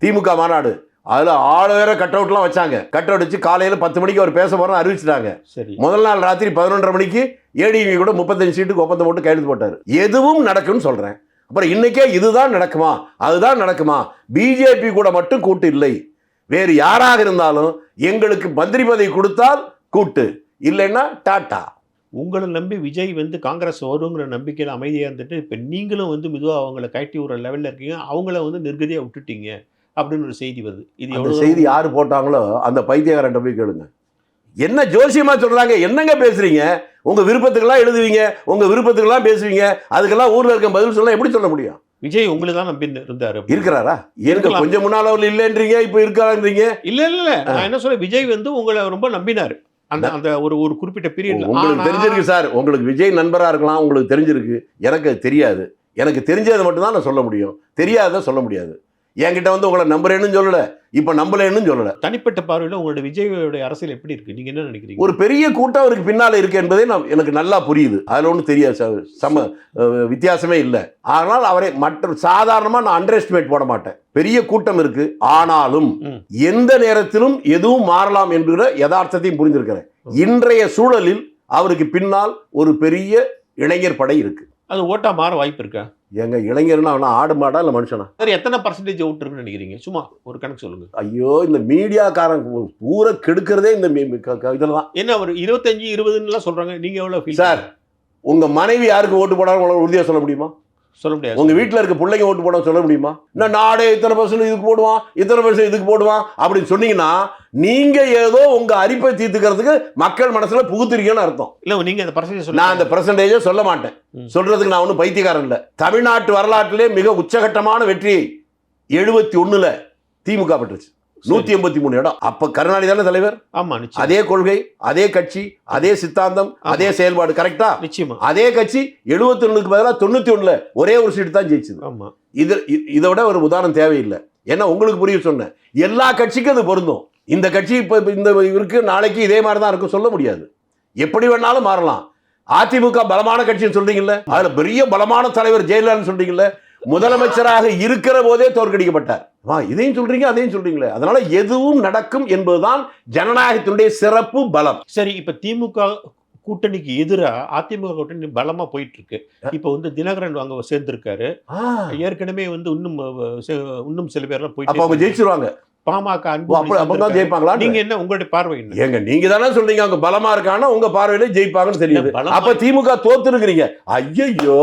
திமுக மாநாடு. அதுல ஆளுவேற கட் அவுட்லாம் வச்சாங்க. கட் அவுட் வச்சு காலையில பத்து மணிக்கு அவர் பேச போறோம் அறிவிச்சிட்டாங்க. சரி. முதல் நாள் ராத்திரி பதினொன்றரை மணிக்கு ஏடிவி கூட முப்பத்தஞ்சு சீட்டுக்கு ஒப்பந்தம் போட்டு கையெழுத்து போட்டாரு. எதுவும் நடக்கும்னு சொல்றேன். அப்புறம் இன்னைக்கே இதுதான் நடக்குமா? அதுதான் நடக்குமா? பிஜேபி கூட மட்டும் கூட்டு இல்லை. வேறு யாராக இருந்தாலும் எங்களுக்கு மந்திரி பதவி கொடுத்தால் கூட்டு. இல்லைன்னா டாட்டா. உங்களை நம்பி விஜய் வந்து காங்கிரஸ் வருங்கிற நம்பிக்கையில் அமைதியாக இருந்துட்டு இப்போ நீங்களும் வந்து மெதுவாக அவங்கள கட்டி விடுற லெவலில் இருக்கீங்க. அவங்கள வந்து நிர்கதியாக விட்டுட்டீங்க. அப்படின்னு ஒரு செய்தி வருது. இது செய்தி யாரு போட்டாங்களோ அந்த பைத்தியக்காரன் போய் கேளுங்க. என்ன ஜோசியமா சொல்றாங்க? என்னங்க பேசுறீங்க? உங்க விருப்பத்துக்கெல்லாம் எழுதுவீங்க உங்க விருப்பத்துக்கெல்லாம் பேசுவீங்க அதுக்கெல்லாம் ஊர்ல இருக்க பதில் சொல்ல எப்படி சொல்ல முடியும்? விஜய் உங்களை தான் நம்பி இருந்தாரு. இருக்கிறாரா? இருக்க. கொஞ்சம் முன்னால அவர் இல்லைன்றீங்க இப்ப இருக்காருன்றீங்க. இல்ல இல்ல நான் என்ன சொல்றேன்? விஜய் வந்து உங்களை ரொம்ப நம்பினாரு. அந்த அந்த ஒரு ஒரு குறிப்பிட்ட பீரியட்ல உங்களுக்கு தெரிஞ்சிருக்கு சார். உங்களுக்கு விஜய் நண்பரா இருக்கலாம் உங்களுக்கு தெரிஞ்சிருக்கு. எனக்கு தெரியாது. எனக்கு தெரிஞ்சதை மட்டும் தான் நான் சொல்ல முடியும். தெரியாததை சொல்ல முடியாது. என்கிட்ட வந்து உங்களை நம்புறேன்னு சொல்லல. இப்ப நம்பலன்னு சொல்லல. தனிப்பட்ட பார்வையில உங்களோட விஜயோட அரசியல் எப்படி இருக்கு? நீங்க என்ன நினைக்கிறீங்க? ஒரு பெரிய கூட்டம் அவருக்கு பின்னால இருக்கு என்பதே நான் எனக்கு நல்லா புரியுது. அதுல ஒன்றும் தெரியாது சம வித்தியாசமே இல்லை. ஆனால் அவரை மற்ற சாதாரணமா நான் அண்டர் எஸ்டிமேட் போட மாட்டேன். பெரிய கூட்டம் இருக்கு. ஆனாலும். எந்த நேரத்திலும் எதுவும் மாறலாம் என்கிற யதார்த்தத்தையும் புரிந்திருக்கிறேன் இன்றைய சூழலில் அவருக்கு பின்னால் ஒரு பெரிய இளைஞர் படை இருக்கு. அது ஓட்டா மாற வாய்ப்பு இருக்கா? எங்க இளைஞர்னா அவனா ஆடு மாடா இல்ல மனுஷனா? சரி எத்தனை பர்சன்டேஜ் ஓட்டு இருக்குன்னு நினைக்கிறீங்க? சும்மா ஒரு கணக்கு சொல்லுங்க. ஐயோ இந்த மீடியாக்காரன் பூரா கெடுக்கிறதே இந்த க- இதெல்லாம். என்ன ஒரு இருபத்தஞ்சு இருபதுன்னு சொல்றாங்க? நீங்க எவ்வளவு ஃபீல் சார் உங்க மனைவி யாருக்கு ஓட்டு போடாலும் உங்களால உறுதியா சொல்ல முடியுமா? சொல்ல முடியாது. உங்க வீட்டுல இருக்க பிள்ளைங்க ஓட்டு போட சொல்ல முடியுமா? இன்னும் நாடே இத்தனை பர்சன்ட் இதுக்கு போடுவான் இத்தனை பர்சன்ட் இதுக்கு போடுவான் அப்படின்னு சொன்னீங்கன்னா நீங்க ஏதோ உங்க அரிப்பை தீர்த்துக்கிறதுக்கு மக்கள் மனசுல புகுத்துறீங்கன்னு அர்த்தம். இல்ல நீங்க அந்த பர்சன்டேஜ் நான் அந்த பெர்சன்டேஜை சொல்ல மாட்டேன். சொல்றதுக்கு நான் ஒன்றும் பைத்தியக்காரன் இல்லை. தமிழ்நாட்டு வரலாற்றிலே மிக உச்சகட்டமான வெற்றியை எழுபத்தி ஒண்ணுல திமுக பெற்றுச்சு. நூத்தி எண்பத்தி மூணு இடம். அப்ப கருணாநிதி தானே தலைவர்? ஆமா அதே கொள்கை அதே கட்சி அதே சித்தாந்தம் அதே செயல்பாடு கரெக்டா நிச்சயமா. அதே கட்சி எழுபத்தி ஒண்ணுக்கு பதிலாக தொண்ணூத்தி ஒண்ணுல ஒரே ஒரு சீட்டு தான் ஜெயிச்சது. ஆமா. இது இதை விட ஒரு உதாரணம் தேவையில்லை. ஏன்னா உங்களுக்கு புரிய சொன்னேன். எல்லா கட்சிக்கும் அது பொருந்தும். இந்த கட்சி இப்போ இந்த இருக்கு நாளைக்கு இதே மாதிரி தான் இருக்கும் சொல்ல முடியாது. எப்படி வேணாலும் மாறலாம். அதிமுக பலமான கட்சின்னு சொல்றீங்கல்ல? அதுல பெரிய பலமான தலைவர் ஜெயலலிதான்னு சொல்றீங்கல்ல? முதலமைச்சராக இருக்கிற போதே தோற்கடிக்கப்பட்டார். வா இதையும் சொல்றீங்க அதையும் சொல்றீங்களே. அதனால எதுவும் நடக்கும் என்பதுதான் ஜனநாயகத்தினுடைய சிறப்பு பலம். சரி இப்ப திமுக கூட்டணிக்கு எதிரா அதிமுக கூட்டணி பலமா போயிட்டு இருக்கு இப்ப வந்து தினகரன் அங்க சேர்ந்திருக்காரு. ஏற்கனவே வந்து இன்னும் இன்னும் சில பேர்லாம் அப்ப அவங்க போயிட்டு ஜெயிச்சிருவாங்க. பாமக அப்பதான் ஜெயிப்பாங்களா? நீங்க என்ன உங்களுடைய பார்வை ஏங்க நீங்க தானே சொல்றீங்க அவங்க பலமா இருக்காங்கன்னா உங்க பார்வையில ஜெயிப்பாங்கன்னு தெரியுது. அப்ப திமுக தோத்து இருக்கிறீங்க ஐயோ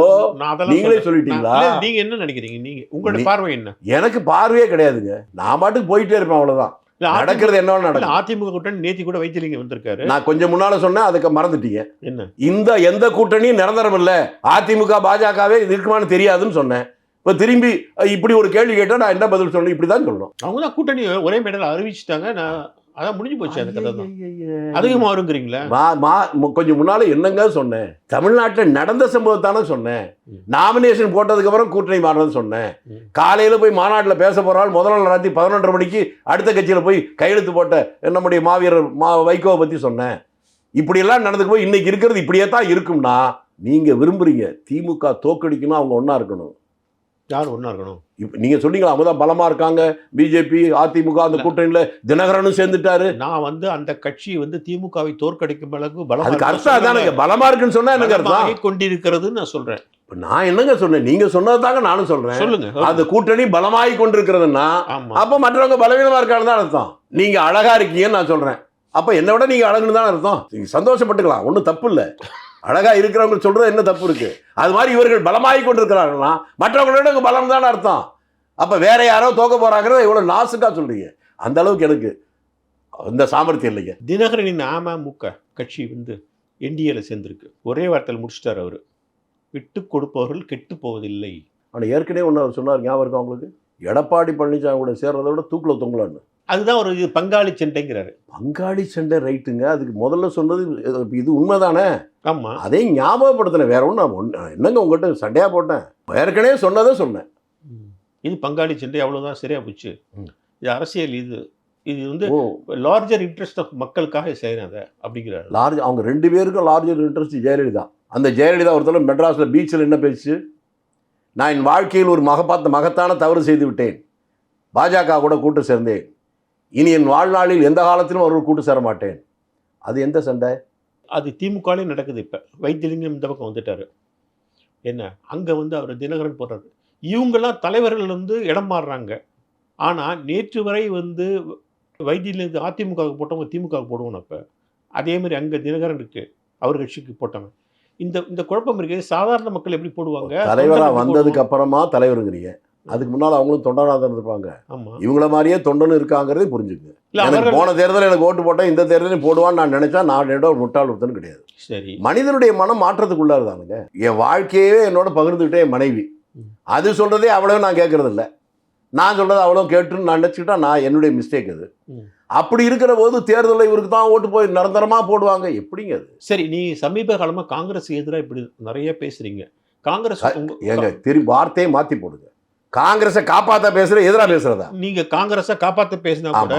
நீங்களே. சொல்லிட்டீங்களா? நீங்க என்ன நினைக்கிறீங்க? நீங்க உங்களுடைய பார்வை என்ன? எனக்கு பார்வையே கிடையாதுங்க. நான் பாட்டுக்கு போயிட்டே இருப்பேன் அவ்வளவுதான். நடக்கிறது என்ன நடக்கும். அதிமுக கூட்டணி நேத்தி கூட வைத்திலிங்க வந்திருக்காரு. நான் கொஞ்சம் முன்னால சொன்னேன் அதுக்கு மறந்துட்டீங்க. என்ன? இந்த எந்த கூட்டணியும் நிரந்தரம் இல்ல. அதிமுக பாஜகவே இருக்குமான்னு தெரியாதுன்னு சொன்னேன். இப்ப திரும்பி இப்படி ஒரு கேள்வி கேட்டா நான் என்ன பதில் சொல்லணும்? இப்படிதான் சொல்லணும். அவங்க தான் கூட்டணி ஒரே மேடையில் அறிவிச்சிட்டாங்க நான் அதான் முடிஞ்சு போச்சு அந்த கதை தான். அதிகமா வருங்கிறீங்களா மா- மா- கொஞ்சம் முன்னால என்னங்க சொன்னேன்? தமிழ்நாட்டில் நடந்த சம்பவத்தானே சொன்னேன். நாமினேஷன் போட்டதுக்கு அப்புறம் கூட்டணி மாறினது சொன்னேன். காலையில போய் மாநாட்டில் பேச போறாள் முதல் நாள் ராத்திரி பதினொன்றரை மணிக்கு அடுத்த கட்சியில போய் கையெழுத்து போட்ட நம்முடைய மாவீரர் மா வைகோவை பத்தி சொன்னேன். இப்படியெல்லாம் நடந்துக்கு போய் இன்னைக்கு இருக்கிறது இப்படியே தான் இருக்கும்னா நீங்க விரும்புறீங்க திமுக தோக்கடிக்கணும் அவங்க ஒண்ணா இருக்கணும். யார் ஒன்றா இருக்கணும்? இப்ப நீங்க சொன்னீங்களா அவங்க தான் பலமா இருக்காங்க. பிஜேபி அதிமுக அந்த கூட்டணியில தினகரனும் சேர்ந்துட்டாரு. நான் வந்து அந்த கட்சி வந்து திமுகவை தோற்கடிக்கும் அளவுக்கு பலமா அதுக்கு அர்த்தம் அதானுங்க சொல்லல. பலமா இருக்குன்னு சொன்னா எனக்கு அர்த்தம். கொண்டிருக்கிறதுன்னு நான் சொல்றேன். இப்ப நான் என்னங்க சொன்னேன்? நீங்க சொன்னதாங்க நானும் சொல்றேன். சொல்லுங்க அந்த கூட்டணி பலமாகி கொண்டிருக்கிறதுன்னா அப்ப மற்றவங்க பலவீனமா இருக்கான்னு தான் அர்த்தம். நீங்க அழகா இருக்கீங்கன்னு நான் சொல்றேன். அப்ப என்னை விட நீங்க அழகுன்னு தான் அர்த்தம். நீங்க சந்தோஷப்பட்டுக்கலாம். ஒன்றும் தப்பு இல்லை. அழகா இருக்கிறவங்க சொல்றது என்ன தப்பு இருக்கு? அது மாதிரி இவர்கள் பலமாகி கொண்டிருக்கிறார்கள்னா மற்றவங்களோட பலம் தான் அர்த்தம். அப்ப வேற யாரோ தோக்க போறாங்கிறத இவ்வளவு நாசுக்கா சொல்றீங்க. அந்த அளவுக்கு எனக்கு அந்த சாமர்த்தியம் இல்லைங்க. தினகரனின் அமமுக கட்சி வந்து என்டிஏல சேர்ந்திருக்கு. ஒரே வார்த்தையில் முடிச்சிட்டாரு அவரு. விட்டு கொடுப்பவர்கள் கெட்டு போவதில்லை. ஆனா ஏற்கனவே ஒன்று அவர் சொன்னார் ஞாபகம் இருக்கா உங்களுக்கு? எடப்பாடி பழனிசாமி கூட சேர்றதை விட தூக்குல தொங்கலான்னு. அதுதான் ஒரு இது பங்காளி சண்டைங்கிறாரு. பங்காளி சண்டை ரைட்டுங்க. அதுக்கு முதல்ல சொன்னது இது- உண்மைதானே? ஆமா. அதையும் ஞாபகப்படுத்தினேன் வேற ஒன்றும் ஒன்று என்னங்க உங்கள்கிட்ட சண்டையா போட்டேன்? ஏற்கனவே சொன்னதை சொன்னேன். இது பங்காளி சண்டை அவ்வளவுதான் சரியா போச்சு. இது அரசியல் இது இது வந்து லார்ஜர் இன்ட்ரெஸ்ட் ஆஃப் மக்களுக்காக செய்யறேன் அதை அப்படிங்கிறாரு. லார்ஜ் அவங்க ரெண்டு பேருக்கும் லார்ஜர் இன்ட்ரெஸ்ட் ஜெயலலிதா. அந்த ஜெயலலிதா ஒருத்தர் மெட்ராஸில் பீச்சில் என்ன பேச்சு? நான் என் வாழ்க்கையில் ஒரு மகப்பாத்த மகத்தான தவறு செய்து விட்டேன். பாஜக கூட கூட்டு சேர்ந்தேன். இனி என் வாழ்நாளில் எந்த காலத்திலும் அவர்கள் கூட்டு சேர மாட்டேன். அது எந்த சண்டை? அது திமுகலையும் நடக்குது இப்ப. வைத்தியலிங்கம் இந்த பக்கம் வந்துட்டாரு. என்ன? அங்க வந்து அவர் தினகரன் போடுறாரு. இவங்கெல்லாம் தலைவர்கள் வந்து இடம் மாறுறாங்க. ஆனா நேற்று வரை வந்து வைத்தியலிங்கம் அதிமுக போட்டவங்க திமுக போடுவோம் அப்ப. அதே மாதிரி அங்க தினகரன் இருக்கு. அவர் கட்சிக்கு போட்டவங்க. இந்த இந்த குழப்பம் இருக்கு சாதாரண மக்கள் எப்படி போடுவாங்க? தலைவரா தொண்டன் எப்படி வந்ததுக்கு? அப்புறமா தலைவருங்கிறீங்க. அதுக்கு முன்னால் அவங்களும் தொண்டனாக தான் இருப்பாங்க ஆமா. இவங்கள மாதிரியே தொண்டனும் இருக்காங்கிறதே புரிஞ்சுக்குங்க இல்ல எனக்கு போன தேர்தலில் எனக்கு ஓட்டு போட்டேன் இந்த தேர்தலையும் போடுவான்னு நான் நினைச்சா நான் என்னோட ஒரு முட்டாள் ஒருத்தனும் கிடையாது. சரி. மனிதனுடைய மனம் மாற்றத்துக்குள்ளாருதானுங்க என் வாழ்க்கையவே என்னோட பகிர்ந்துக்கிட்டே என் மனைவி. அது சொல்றதே அவ்வளவு நான் கேட்கறது இல்ல நான் சொல்றது அவ்வளோ கேட்டுன்னு நான் நினச்சிக்கிட்டா நான் என்னுடைய மிஸ்டேக் அது. அப்படி இருக்கிற போது தேர்தலில் இவருக்கு தான் ஓட்டு போய் நிரந்தரமா போடுவாங்க. எப்படிங்க அது? சரி நீ சமீப காலமா காங்கிரஸ் எதிராக இப்படி நிறைய பேசுறீங்க. காங்கிரஸ் ஏங்க திரும்பி வார்த்தையை மாத்தி போடுங்க. காங்கிரஸை காப்பாத்த பேசுற எதிரா பேசுறதா? நீங்க காங்கிரஸை காப்பாத்த பேசினா கூட.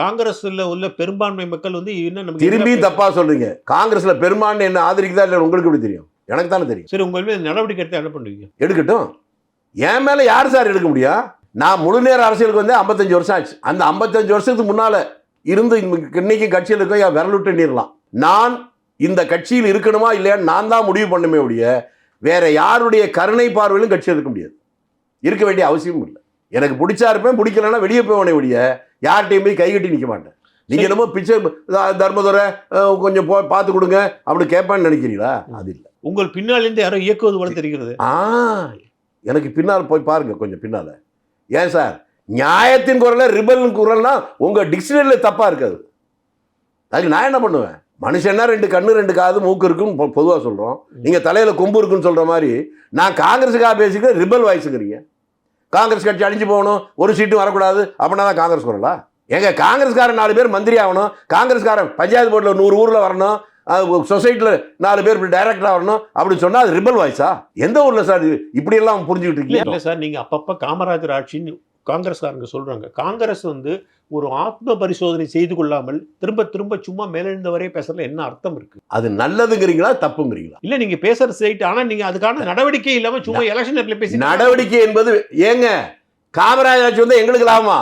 காங்கிரஸ்ல உள்ள பெரும்பான்மை மக்கள் வந்து என்ன எதிரா தப்பா சொல்றீங்க. காங்கிரஸ்ல பெரும்பான்மை என்ன ஆதரிக்குதா இல்லை உங்களுக்கு எப்படி தெரியும்? எனக்கு தானே தெரியும். சரி உங்க மேல நடவடிக்கை எடுத்து என்ன பண்ணுவீங்க? எடுக்கட்டும். என் மேல யார் சார் எடுக்க முடியும்? நான் முழு நேர அரசியலுக்கு வந்து 55 வருஷம் ஆச்சு. அந்த 55 வருஷத்துக்கு முன்னால இருந்து இன்னைக்கு கட்சியில் இருக்க என் விரலுட்டு நீரலாம் நான் இந்த கட்சியில் இருக்கணுமா இல்லையான்னு நான் தான் முடிவு பண்ணுமே ஒழிய வேற யாருடைய கருணை பார்வையிலும் கட்சியில் இருக்க முடியாது. இருக்க வேண்டிய அவசியமும் இல்லை. எனக்கு பிடிச்சா இருப்பேன் பிடிக்கலன்னா வெளியே போவனே ஒழிய யார்கிட்டையும் போய் கைகட்டி நிற்க மாட்டேன். நீங்க சரி. என்னமோ பிச்சை தர்மதுரை கொஞ்சம் போ பார்த்து கொடுங்க அப்படி கேட்பான்னு நினைக்கிறீங்களா? அது இல்லை. உங்கள் பின்னால இருந்து யாரோ இயக்குவது போல தெரிகிறது. ஆ எனக்கு பின்னால் போய் பாருங்க கொஞ்சம் பின்னால. ஏன் சார்? நியாயத்தின் குரல்ல ரிபல் குரல்னா உங்க டிக்ஷனரியில் தப்பா இருக்காது. அதுக்கு நான் என்ன பண்ணுவேன்? மனுஷன்னா ரெண்டு கண்ணு ரெண்டு காது மூக்கு இருக்குன்னு பொதுவாக சொல்கிறோம் நீங்கள் தலையில் கொம்பு இருக்குன்னு சொல்கிற மாதிரி நான் காங்கிரஸுக்காக பேசிக்க ரிபல் வாய்ஸுங்கிறீங்க. காங்கிரஸ் கட்சி அழிஞ்சு போகணும் ஒரு சீட்டும் வரக்கூடாது அப்படின்னா தான் காங்கிரஸ் குரலா? எங்க காங்கிரஸ்காரன் நாலு பேர் மந்திரி ஆகணும் காங்கிரஸ்காரன் பஞ்சாயத்து போர்டில் நூறு ஊரில் வரணும் சொசைட்டியில் நாலு பேர் இப்படி டைரக்டராக வரணும் அப்படின்னு சொன்னால் அது ரிபல் வாய்ஸா எந்த ஊரில் சார் இது? இப்படியெல்லாம் புரிஞ்சுக்கிட்டு இருக்கீங்க? இல்லை சார் நீங்கள் அப்பப்போ காமராஜர் ஆட்சின்னு காங்கிரஸ்காரங்க சொல்கிறாங்க காங்கிரஸ் வந்து ஒரு ஆத்ம பரிசோதனை செய்து கொள்ளாமல் திரும்ப திரும்ப சும்மா மேலெழுந்தவரே பேசுறதுல என்ன அர்த்தம் இருக்கு? அது நல்லதுங்கிறீங்களா தப்புங்கிறீங்களா? இல்ல நீங்க பேசுறது சைட் ஆனா நீங்க அதுக்கான நடவடிக்கை இல்லாம சும்மா எலெக்ஷன் நேரத்துல பேசி நடவடிக்கை என்பது ஏங்க காமராஜ் ஆட்சி வந்தா எங்களுக்கு லாபமா?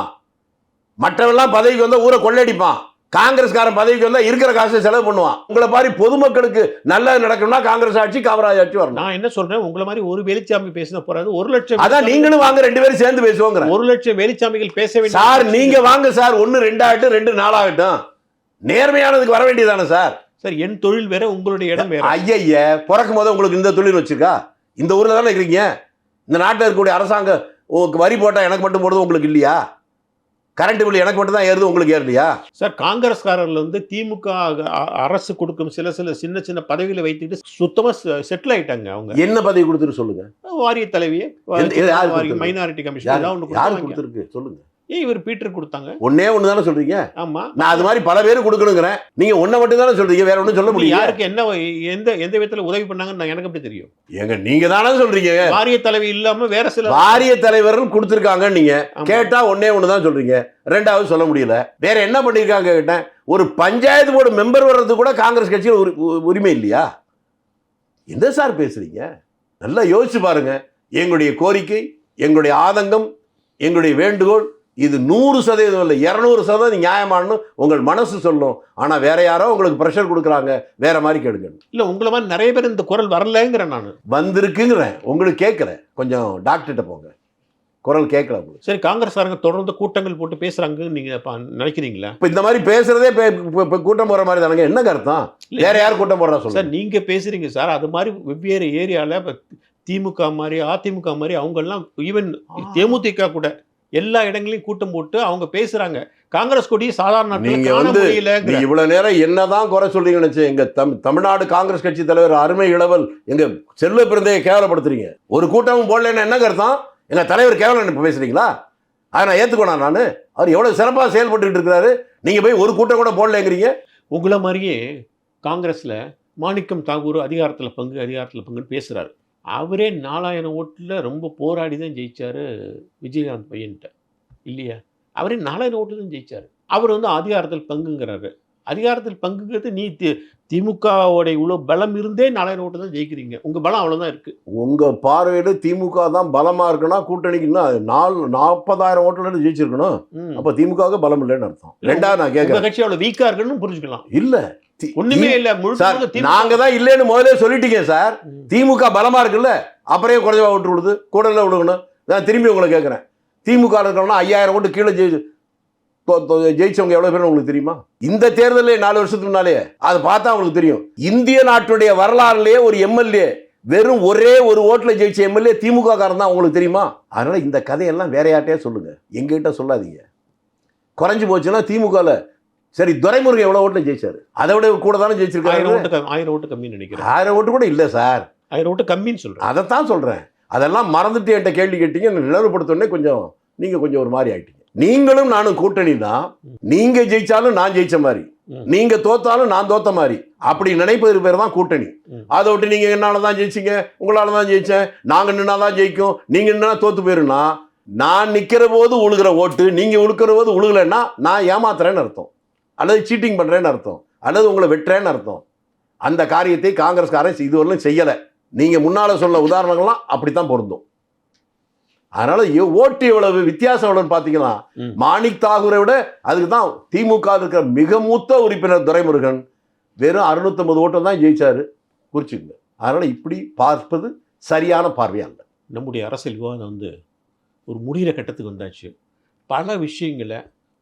மற்றவெல்லாம் பதவிக்கு வந்தா ஊரை கொள்ளடிப்பான் காங்கிரஸ்காரன் பதவிக்கு வந்தா இருக்கிற காசை செலவு பண்ணுவான். உங்களை மாதிரி பொதுமக்களுக்கு நல்லது நடக்கணும்னா காங்கிரஸ் ஆட்சி காமராஜ் ஆட்சி வரணும். நான் என்ன சொல்றேன்? உங்களை மாதிரி ஒரு வெளிச்சாமி பேசின போறாது. ஒரு லட்சம் அதான் நீங்களும் வாங்க ரெண்டு பேரும் சேர்ந்து பேசுவோங்கிற. ஒரு லட்சம் வெளிச்சாமிகள் பேச வேண்டிய சார் நீங்க வாங்க சார். ஒன்னு ரெண்டாகட்டும் ரெண்டு நாளாகட்டும். நேர்மையானதுக்கு வர வேண்டியதானே சார். சார் என் தொழில் வேற உங்களுடைய இடம் வேற. ஐயய்ய பிறக்கும் போது உங்களுக்கு இந்த தொழில் வச்சிருக்கா? இந்த ஊர்ல தானே இருக்கிறீங்க இந்த நாட்டில் இருக்கக்கூடிய அரசாங்கம் வரி போட்டா எனக்கு மட்டும் போடுறது உங்களுக்கு இல்லையா? கரண்ட் பில் எனக்கு மட்டும் தான் ஏறுது உங்களுக்கு ஏறலையா? சார் காங்கிரஸ்காரர்கள் வந்து திமுக அரசு கொடுக்கும் சில சில சின்ன சின்ன பதவிகளை வைத்துக்கிட்டு சுத்தமா செட்டில் ஆயிட்டாங்க அவங்க. என்ன பதவி கொடுத்துட்டு சொல்லுங்க? வாரிய தலைவியே? மைனாரிட்டி கமிஷன் யாரு. கொடுத்துருக்கு? சொல்லுங்க. ஏன் இவர் பீட்டர் கொடுத்தாங்க? ஒன்னே ஒன்று தானே சொல்றீங்க? ஆமா. நான் அது மாதிரி பல பேர் கொடுக்கணுங்கிறேன். நீங்க ஒன்றை மட்டும் தானே சொல்றீங்க வேற ஒன்றும் சொல்ல முடியாது யாருக்கு என்ன எந்த எந்த விதத்துல உதவி பண்ணாங்கன்னு எனக்கு எப்படி தெரியும். ஏங்க நீங்க தானே சொல்றீங்க. வாரிய தலைவி இல்லாம வேற சில வாரிய தலைவர்கள் கொடுத்துருக்காங்க நீங்க. கேட்டா ஒன்னே ஒன்று தான் சொல்றீங்க. ரெண்டாவது சொல்ல முடியல. வேற என்ன பண்ணிருக்காங்க கேட்டேன் ஒரு பஞ்சாயத்து போர்டு மெம்பர் வர்றது கூட காங்கிரஸ் கட்சியில் உரிமை இல்லையா? எந்த சார் பேசுறீங்க? நல்லா யோசிச்சு பாருங்க. எங்களுடைய கோரிக்கை எங்களுடைய ஆதங்கம் எங்களுடைய வேண்டுகோள் இது நூறு சதவீதம் இல்லை இரநூறு சதவீதம் நியாயமானு உங்கள் மனசு சொல்லும். ஆனா வேற யாரோ உங்களுக்கு ப்ரெஷர் கொடுக்குறாங்க வேற மாதிரி கேளுங்க. இல்ல உங்களை மாதிரி நிறைய பேர் இந்த குரல் வரலங்கிறேன் நான். வந்திருக்குங்கிறேன். உங்களுக்கு கேட்குறேன். கொஞ்சம் டாக்டர்கிட்ட போங்க. குரல் கேட்கல உங்களுக்கு. சரி காங்கிரஸ்காரங்க தொடர்ந்து கூட்டங்கள் போட்டு பேசுறாங்கன்னு நீங்க பா- நினைக்கிறீங்களா? இப்போ இந்த மாதிரி பேசுறதே இப்ப- கூட்டம் போற மாதிரி தானங்க. என்ன அர்த்தம் வேற யார் கூட்டம் போடுறா சொல்லுங்க. சார் நீங்க பேசுறீங்க சார். அது மாதிரி வெவ்வேறு ஏரியால இப்ப திமுக மாதிரி அதிமுக மாதிரி அவங்க எல்லாம் ஈவன் தேமுதிக கூட எல்லா இடங்களையும் கூட்டம் போட்டு அவங்க பேசுறாங்க. காங்கிரஸ் கொடி சாதாரண நீங்க வந்து- இவ்வளவு நேரம் என்னதான் குறை சொல்றீங்கன்னு நினைச்சு எங்க தம் தமிழ்நாடு காங்கிரஸ் கட்சி தலைவர் அருமை இளவல் எங்க செல்வ பிறந்தையை கேவலப்படுத்துறீங்க. ஒரு கூட்டமும் போடலன்னு என்ன அர்த்தம்? எங்க தலைவர் கேவலம் இப்ப பேசுறீங்களா? அதை நான் ஏத்துக்கணும் நான்? அவர் எவ்வளவு சிறப்பா செயல்பட்டு இருக்கிறாரு. நீங்க போய் ஒரு கூட்டம் கூட போடலங்கிறீங்க. உங்களை மாதிரியே காங்கிரஸ்ல மாணிக்கம் தாகூர் அதிகாரத்துல பங்கு அதிகாரத்துல பங்குன்னு பேசுறாரு. அவரே நாலாயிரம் ஓட்டில் ரொம்ப போராடி தான் ஜெயித்தார் விஜயகாந்த் பையன்கிட்ட இல்லையா? அவரே நாலாயிரம் ஓட்டு தான் ஜெயித்தார் அவர் வந்து அதிகாரத்தில் பங்குங்கிறாரு. அதிகாரத்தில் பங்குங்கிறது நீ தி- திமுகவோட இவ்வளோ பலம் இருந்தே நாலாயிரம் ஓட்டு தான் ஜெயிக்கிறீங்க. உங்க பலம் அவ்வளவுதான் இருக்கு. உங்க பார்வையில திமுக தான் பலமா இருக்குன்னா கூட்டணிக்கு இன்னும் நாலு நாற்பதாயிரம் ஓட்டுல ஜெயிச்சிருக்கணும். அப்ப திமுகவுக்கு பலம் இல்லைன்னு அர்த்தம். ரெண்டாவது நான் கேட்கறேன் கட்சி அவ்வளவு வீக்கா இருக்குன்னு புரிஞ்சுக்கலாம். இல்ல. ஒண்ணுமே இல்ல. முழுக்க சார் முழுக்க திமுக நாங்க தான் இல்லைன்னு முதல்ல சொல்லிட்டீங்க சார். திமுக பலமா இருக்குல்ல அப்புறம் குறைஞ்சா ஓட்டு விடுது கூடல விடுங்கணும் நான் திரும்பி உங்களை கேட்குறேன் திமுக இருக்கிறவனா ஐயாயிரம் ஓட்டு கீழே ஜெயி ஜெயிச்சவங்க எவ்வளவு பேர் உங்களுக்கு தெரியுமா? இந்த தேர்தலில் நாலு வருஷத்துக்கு முன்னாலே. அதை பார்த்தா உங்களுக்கு தெரியும். இந்திய நாட்டுடைய வரலாறுலயே ஒரு எம்எல்ஏ வெறும் ஒரே ஒரு ஓட்டுல ஜெயிச்ச எம்எல்ஏ திமுக காரன் தான் உங்களுக்கு தெரியுமா? அதனால இந்த கதையெல்லாம் வேற யார்ட்டையே சொல்லுங்க. எங்ககிட்ட சொல்லாதீங்க. குறைஞ்சு போச்சுன்னா திமுகல. சரி துரைமுருகன் எவ்வளவு ஓட்டுல ஜெயிச்சாரு? அதை விட கூட தானே ஜெயிச்சிருக்காரு? ஆயிரம் ஓட்டு கம்மின்னு நினைக்கிறேன். ஆயிரம் ஓட்டு கூட இல்ல சார். ஆயிரம் ஓட்டு கம்மின்னு சொல்றேன். அதைத்தான் சொல்றேன். அதெல்லாம் மறந்துட்டு என்கிட்ட கேள்வி கேட்டீங்க நிலவுபடுத்தோடனே கொஞ்சம் நீங்க கொஞ்சம் ஒரு மாதிரி ஆயிட்டீங்க. நீங்களும் நானும் கூட்டணி தான். நீங்க ஜெயிச்சாலும் நான் ஜெயிச்ச மாதிரி. நீங்க தோத்தாலும் நான் தோத்த மாதிரி. அப்படி நினைப்பது பேர் தான் கூட்டணி. அதை விட்டு நீங்க என்னால தான் ஜெயிச்சீங்க? உங்களால தான் ஜெயிச்சேன். நாங்க நின்னா தான் ஜெயிக்கும். நீங்க நின்னா தோத்து போயிருன்னா நான் நிக்கிற போது உழுகிற ஓட்டு நீங்க உழுக்கிற போது உழுகலைன்னா நான் ஏமாத்துறேன்னு அர்த்தம். அல்லது சீட்டிங் பண்றேன்னு அர்த்தம். அல்லது உங்களை வெட்டுறேன்னு அர்த்தம். அந்த காரியத்தை காங்கிரஸ்காரன் இதுவரையிலும் செய்யலை. நீங்க முன்னால சொன்ன உதாரணங்கள்லாம் அப்படித்தான் பொருந்தும். அதனால ஓட்டு எவ்வளவு? வித்தியாசம் எவ்வளவுன்னு பாத்தீங்கன்னா ம். மாணிக் தாகூரை விட அதுக்கு தான் திமுக இருக்கிற மிக மூத்த உறுப்பினர் துரைமுருகன் வெறும் 650 ஓட்டை தான் ஜெயிச்சாரு. குறிச்சுங்க. அதனால இப்படி பார்ப்பது சரியான பார்வையா இல்லை நம்முடைய அரசியல் விவாதம் வந்து ஒரு முடிகிற கட்டத்துக்கு வந்தாச்சு. பல விஷயங்களை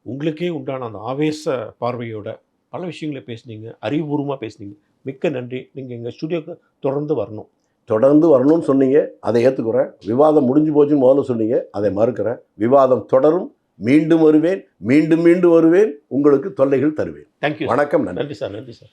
உங்களுக்கே உண்டான அந்த ஆவேச பார்வையோட பல விஷயங்களை பேசுனீங்க. அறிவுபூர்வமாக பேசுனீங்க. மிக்க நன்றி. நீங்கள் எங்கள் ஸ்டுடியோக்கு தொடர்ந்து வரணும். தொடர்ந்து வரணும்னு சொன்னீங்க அதை ஏற்றுக்கிறேன் விவாதம் முடிஞ்சு போச்சுன்னு முதல்ல சொன்னீங்க அதை மறுக்கிறேன். விவாதம் தொடரும் மீண்டும் வருவேன் மீண்டும் மீண்டும் வருவேன் உங்களுக்கு தொல்லைகள் தருவேன். தேங்க்யூ வணக்கம் நன்றி. நன்றி சார் நன்றி சார்